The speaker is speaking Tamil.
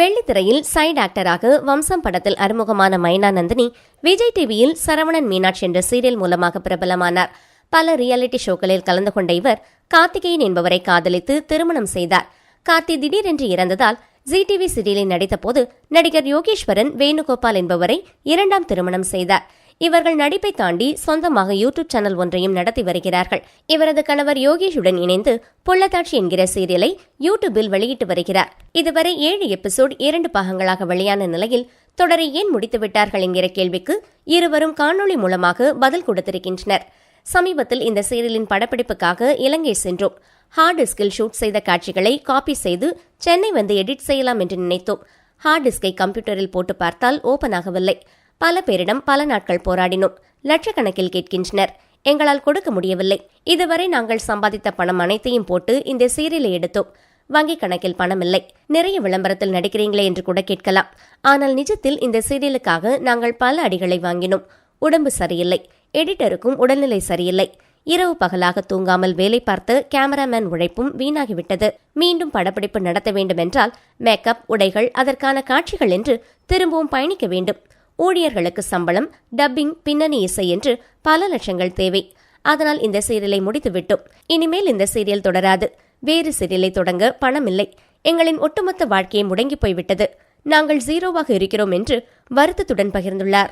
வெள்ளித்திரையில் சைடு ஆக்டராக வம்சம் படத்தில் அறிமுகமான மைனா நந்தினி விஜய் டிவியில் சரவணன் மீனாட்சி என்ற சீரியல் மூலமாக பிரபலமானார். பல ரியாலிட்டி ஷோக்களில் கலந்து கொண்ட இவர் கார்த்திகேயன் என்பவரை காதலித்து திருமணம் செய்தார். கார்த்தி திடீரென்று இறந்ததால் ஜி டிவி சீரியலில் நடித்தபோது நடிகர் யோகேஸ்வரன் வேணுகோபால் என்பவரை இரண்டாம் திருமணம் செய்தார். இவர்கள் நடிப்பை தாண்டி சொந்தமாக யூடியூப் சேனல் ஒன்றையும் நடத்தி வருகிறார்கள். இவரது கணவர் யோகேஷுடன் இணைந்து புள்ளத்தாட்சி என்கிற சீரியலை யூடியூபில் வெளியிட்டு வருகிறார். இதுவரை ஏழு எபிசோட் இரண்டு பாகங்களாக வெளியான நிலையில் தொடரை ஏன் முடித்துவிட்டார்கள் என்கிற கேள்விக்கு இருவரும் காணொளி மூலமாக பதில் கொடுத்திருக்கின்றனர். சமீபத்தில் இந்த சீரியலின் படப்பிடிப்புக்காக இலங்கை சென்றோம். ஹார்ட் டிஸ்கில் ஷூட் செய்த காட்சிகளை காப்பி செய்து சென்னை வந்து எடிட் செய்யலாம் என்று நினைத்தோம். ஹார்ட் டிஸ்கை கம்ப்யூட்டரில் போட்டு பார்த்தால் ஓபன் ஆகவில்லை. பல பேரிடம் பல நாட்கள் போராடினோம். லட்சக்கணக்கில் கேட்கின்றனர். எங்களால் கொடுக்க முடியவில்லை. இதுவரை நாங்கள் சம்பாதித்த பணம் அனைத்தையும் போட்டு இந்த சீரியலை எடுத்தோம். வங்கிக் கணக்கில் பணம் இல்லை. நிறைய விளம்பரத்தில் நடிக்கிறீங்களே என்று கூட கேட்கலாம். ஆனால் நிஜத்தில் இந்த சீரியலுக்காக நாங்கள் பல அடிகளை வாங்கினோம். உடம்பு சரியில்லை. எடிட்டருக்கும் உடல்நிலை சரியில்லை. இரவு பகலாக தூங்காமல் வேலை பார்த்து கேமராமேன் உழைப்பும் வீணாகிவிட்டது. மீண்டும் படப்பிடிப்பு நடத்த வேண்டுமென்றால் மேக்கப் உடைகள் அதற்கான காட்சிகள் என்று திரும்பவும் பயணிக்க வேண்டும். ஊழியர்களுக்கு சம்பளம் டப்பிங் பின்னணி இசை என்று பல லட்சங்கள் தேவை. அதனால் இந்த சீரியலை முடித்துவிட்டோம். இனிமேல் இந்த சீரியல் தொடராது. வேறு சீரியலை தொடங்க பணம் இல்லை எங்களின் ஒட்டுமொத்த வாழ்க்கையை முடங்கி போய்விட்டது. நாங்கள் ஜீரோவாக இருக்கிறோம் என்று வருத்தத்துடன் பகிர்ந்துள்ளார்.